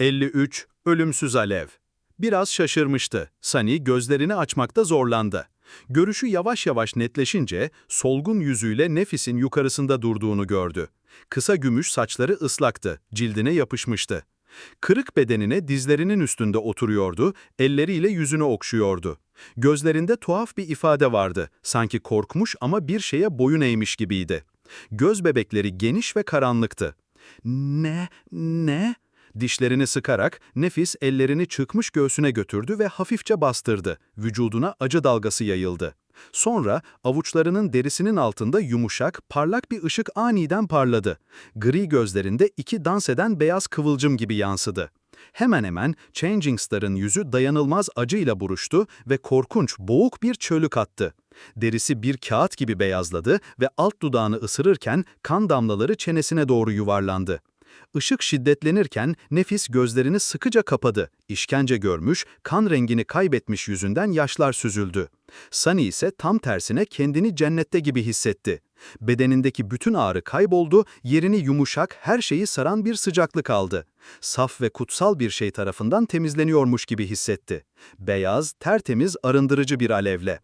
53. Ölümsüz alev. Biraz şaşırmıştı. Sunny gözlerini açmakta zorlandı. Görüşü yavaş yavaş netleşince solgun yüzüyle Nefis'in yukarısında durduğunu gördü. Kısa gümüş saçları ıslaktı, cildine yapışmıştı. Kırık bedenine dizlerinin üstünde oturuyordu, elleriyle yüzünü okşuyordu. Gözlerinde tuhaf bir ifade vardı, sanki korkmuş ama bir şeye boyun eğmiş gibiydi. Göz bebekleri geniş ve karanlıktı. Ne, ne? Dişlerini sıkarak Nefis ellerini çıkmış göğsüne götürdü ve hafifçe bastırdı. Vücuduna acı dalgası yayıldı. Sonra avuçlarının derisinin altında yumuşak, parlak bir ışık aniden parladı. Gri gözlerinde iki dans eden beyaz kıvılcım gibi yansıdı. Hemen hemen Changing Star'ın yüzü dayanılmaz acıyla buruştu ve korkunç, boğuk bir çölük attı. Derisi bir kağıt gibi beyazladı ve alt dudağını ısırırken kan damlaları çenesine doğru yuvarlandı. Işık şiddetlenirken nefis gözlerini sıkıca kapadı. İşkence görmüş, kan rengini kaybetmiş yüzünden yaşlar süzüldü. Sunny ise tam tersine kendini cennette gibi hissetti. Bedenindeki bütün ağrı kayboldu, yerini yumuşak, her şeyi saran bir sıcaklık aldı. Saf ve kutsal bir şey tarafından temizleniyormuş gibi hissetti. Beyaz, tertemiz, arındırıcı bir alevle.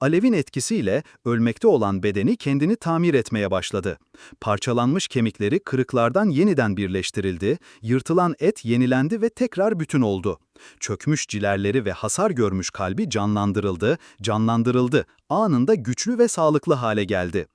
Alevin etkisiyle ölmekte olan bedeni kendini tamir etmeye başladı. Parçalanmış kemikleri kırıklardan yeniden birleştirildi, yırtılan et yenilendi ve tekrar bütün oldu. Çökmüş cilerleri ve hasar görmüş kalbi canlandırıldı, canlandırıldı, anında güçlü ve sağlıklı hale geldi.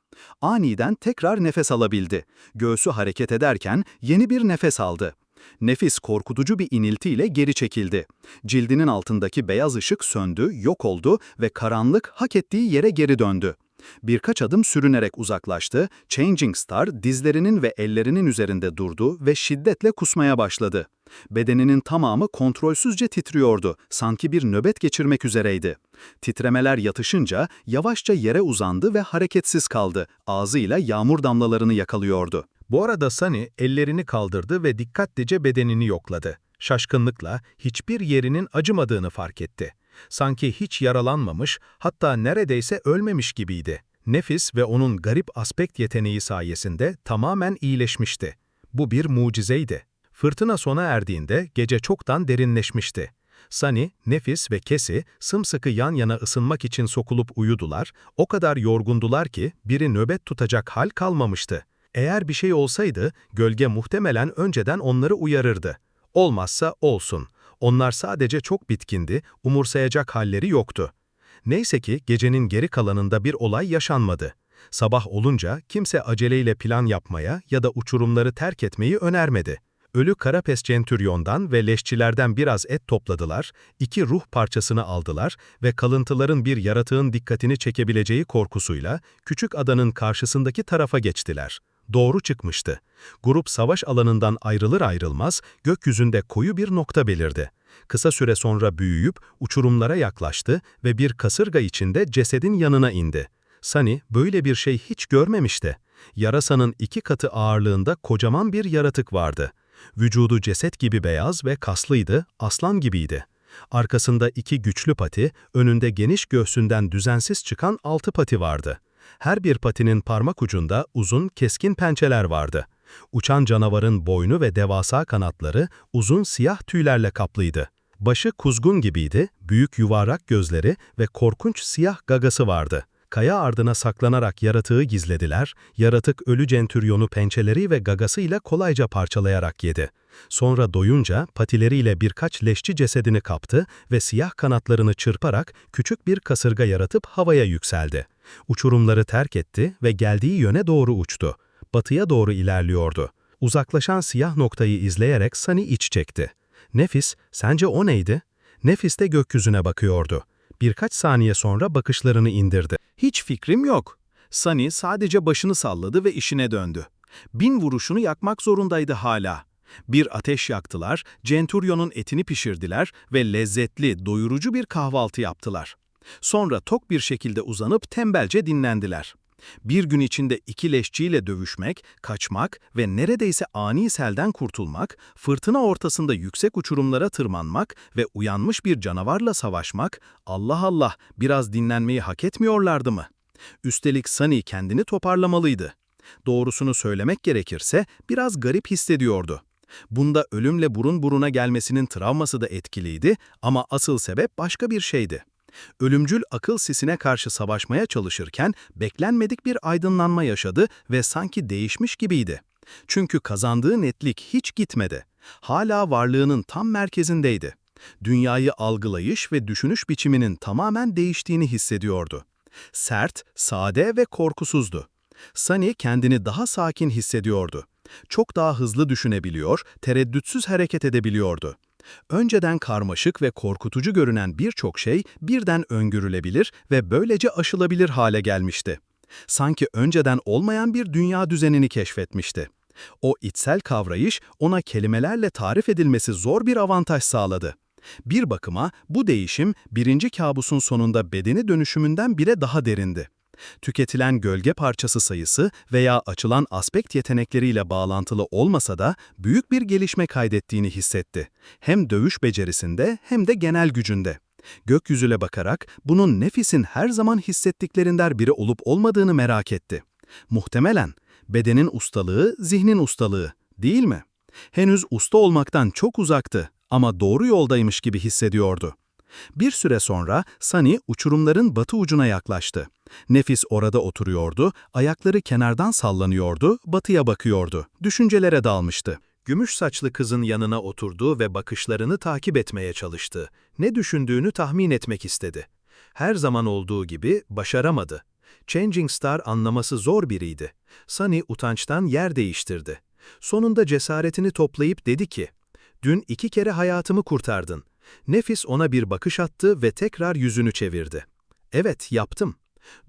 Aniden tekrar nefes alabildi. Göğsü hareket ederken yeni bir nefes aldı. Nefis korkutucu bir iniltiyle geri çekildi. Cildinin altındaki beyaz ışık söndü, yok oldu ve karanlık hak ettiği yere geri döndü. Birkaç adım sürünerek uzaklaştı, Changing Star dizlerinin ve ellerinin üzerinde durdu ve şiddetle kusmaya başladı. Bedeninin tamamı kontrolsüzce titriyordu, sanki bir nöbet geçirmek üzereydi. Titremeler yatışınca yavaşça yere uzandı ve hareketsiz kaldı, ağzıyla yağmur damlalarını yakalıyordu. Bu arada Sunny ellerini kaldırdı ve dikkatlice bedenini yokladı. Şaşkınlıkla hiçbir yerinin acımadığını fark etti. Sanki hiç yaralanmamış, hatta neredeyse ölmemiş gibiydi. Nefis ve onun garip aspekt yeteneği sayesinde tamamen iyileşmişti. Bu bir mucizeydi. Fırtına sona erdiğinde gece çoktan derinleşmişti. Sunny, Nefis ve Kesi sımsıkı yan yana ısınmak için sokulup uyudular, o kadar yorgundular ki biri nöbet tutacak hal kalmamıştı. Eğer bir şey olsaydı, gölge muhtemelen önceden onları uyarırdı. Olmazsa olsun. Onlar sadece çok bitkindi, umursayacak halleri yoktu. Neyse ki gecenin geri kalanında bir olay yaşanmadı. Sabah olunca kimse aceleyle plan yapmaya ya da uçurumları terk etmeyi önermedi. Ölü Karapes Centurion'dan ve leşçilerden biraz et topladılar, iki ruh parçasını aldılar ve kalıntıların bir yaratığın dikkatini çekebileceği korkusuyla küçük adanın karşısındaki tarafa geçtiler doğru çıkmıştı. Grup savaş alanından ayrılır ayrılmaz gökyüzünde koyu bir nokta belirdi. Kısa süre sonra büyüyüp uçurumlara yaklaştı ve bir kasırga içinde cesedin yanına indi. Sunny böyle bir şey hiç görmemişti. Yarasanın iki katı ağırlığında kocaman bir yaratık vardı. Vücudu ceset gibi beyaz ve kaslıydı, aslan gibiydi. Arkasında iki güçlü pati, önünde geniş göğsünden düzensiz çıkan altı pati vardı. Her bir patinin parmak ucunda uzun, keskin pençeler vardı. Uçan canavarın boynu ve devasa kanatları uzun siyah tüylerle kaplıydı. Başı kuzgun gibiydi, büyük yuvarlak gözleri ve korkunç siyah gagası vardı. Kaya ardına saklanarak yaratığı gizlediler, yaratık ölü centüryonu pençeleri ve gagasıyla kolayca parçalayarak yedi. Sonra doyunca patileriyle birkaç leşçi cesedini kaptı ve siyah kanatlarını çırparak küçük bir kasırga yaratıp havaya yükseldi. Uçurumları terk etti ve geldiği yöne doğru uçtu. Batıya doğru ilerliyordu. Uzaklaşan siyah noktayı izleyerek Sunny iç çekti. Nefis, sence o neydi? Nefis de gökyüzüne bakıyordu. Birkaç saniye sonra bakışlarını indirdi. Hiç fikrim yok. Sunny sadece başını salladı ve işine döndü. Bin vuruşunu yakmak zorundaydı hala. Bir ateş yaktılar, Centurion'un etini pişirdiler ve lezzetli, doyurucu bir kahvaltı yaptılar. Sonra tok bir şekilde uzanıp tembelce dinlendiler. Bir gün içinde iki leşçiyle dövüşmek, kaçmak ve neredeyse ani selden kurtulmak, fırtına ortasında yüksek uçurumlara tırmanmak ve uyanmış bir canavarla savaşmak, Allah Allah biraz dinlenmeyi hak etmiyorlardı mı? Üstelik Sunny kendini toparlamalıydı. Doğrusunu söylemek gerekirse biraz garip hissediyordu. Bunda ölümle burun buruna gelmesinin travması da etkiliydi ama asıl sebep başka bir şeydi. Ölümcül akıl sisine karşı savaşmaya çalışırken beklenmedik bir aydınlanma yaşadı ve sanki değişmiş gibiydi. Çünkü kazandığı netlik hiç gitmedi. Hala varlığının tam merkezindeydi. Dünyayı algılayış ve düşünüş biçiminin tamamen değiştiğini hissediyordu. Sert, sade ve korkusuzdu. Sunny kendini daha sakin hissediyordu. Çok daha hızlı düşünebiliyor, tereddütsüz hareket edebiliyordu. Önceden karmaşık ve korkutucu görünen birçok şey birden öngörülebilir ve böylece aşılabilir hale gelmişti. Sanki önceden olmayan bir dünya düzenini keşfetmişti. O içsel kavrayış ona kelimelerle tarif edilmesi zor bir avantaj sağladı. Bir bakıma bu değişim birinci kabusun sonunda bedeni dönüşümünden bile daha derindi. Tüketilen gölge parçası sayısı veya açılan aspekt yetenekleriyle bağlantılı olmasa da büyük bir gelişme kaydettiğini hissetti. Hem dövüş becerisinde hem de genel gücünde. Gökyüzüne bakarak bunun nefisin her zaman hissettiklerinden biri olup olmadığını merak etti. Muhtemelen bedenin ustalığı zihnin ustalığı, değil mi? Henüz usta olmaktan çok uzaktı ama doğru yoldaymış gibi hissediyordu. Bir süre sonra Sunny uçurumların batı ucuna yaklaştı. Nefis orada oturuyordu, ayakları kenardan sallanıyordu, batıya bakıyordu, düşüncelere dalmıştı. Gümüş saçlı kızın yanına oturdu ve bakışlarını takip etmeye çalıştı. Ne düşündüğünü tahmin etmek istedi. Her zaman olduğu gibi başaramadı. Changing Star anlaması zor biriydi. Sunny utançtan yer değiştirdi. Sonunda cesaretini toplayıp dedi ki, ''Dün iki kere hayatımı kurtardın. Nefis ona bir bakış attı ve tekrar yüzünü çevirdi. Evet, yaptım.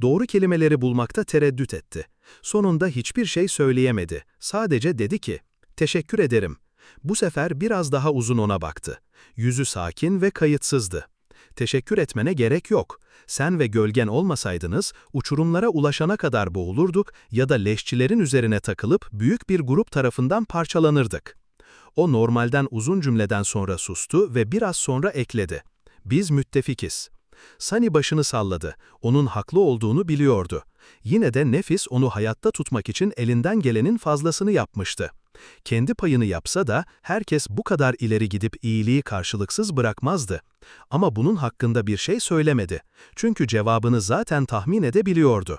Doğru kelimeleri bulmakta tereddüt etti. Sonunda hiçbir şey söyleyemedi. Sadece dedi ki, teşekkür ederim. Bu sefer biraz daha uzun ona baktı. Yüzü sakin ve kayıtsızdı. Teşekkür etmene gerek yok. Sen ve gölgen olmasaydınız, uçurumlara ulaşana kadar boğulurduk ya da leşçilerin üzerine takılıp büyük bir grup tarafından parçalanırdık. O normalden uzun cümleden sonra sustu ve biraz sonra ekledi. Biz müttefikiz. Sunny başını salladı. Onun haklı olduğunu biliyordu. Yine de nefis onu hayatta tutmak için elinden gelenin fazlasını yapmıştı. Kendi payını yapsa da herkes bu kadar ileri gidip iyiliği karşılıksız bırakmazdı. Ama bunun hakkında bir şey söylemedi. Çünkü cevabını zaten tahmin edebiliyordu.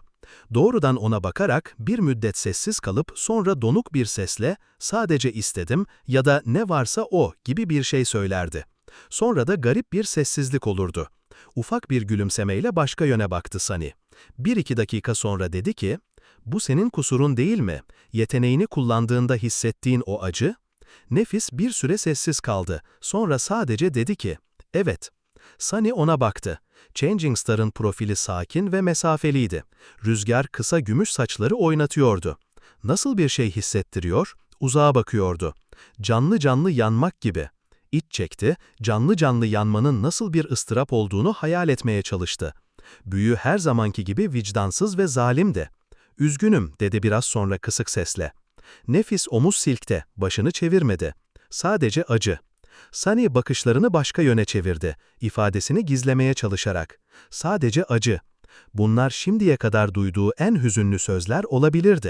Doğrudan ona bakarak bir müddet sessiz kalıp sonra donuk bir sesle sadece istedim ya da ne varsa o gibi bir şey söylerdi. Sonra da garip bir sessizlik olurdu. Ufak bir gülümsemeyle başka yöne baktı Sani. Bir iki dakika sonra dedi ki, bu senin kusurun değil mi? Yeteneğini kullandığında hissettiğin o acı? Nefis bir süre sessiz kaldı. Sonra sadece dedi ki, evet. Sunny ona baktı. Changing Star'ın profili sakin ve mesafeliydi. Rüzgar kısa gümüş saçları oynatıyordu. Nasıl bir şey hissettiriyor? Uzağa bakıyordu. Canlı canlı yanmak gibi. İç çekti, canlı canlı yanmanın nasıl bir ıstırap olduğunu hayal etmeye çalıştı. Büyü her zamanki gibi vicdansız ve zalimdi. Üzgünüm, dedi biraz sonra kısık sesle. Nefis omuz silkte, başını çevirmedi. Sadece acı. Sunny bakışlarını başka yöne çevirdi, ifadesini gizlemeye çalışarak. Sadece acı. Bunlar şimdiye kadar duyduğu en hüzünlü sözler olabilirdi.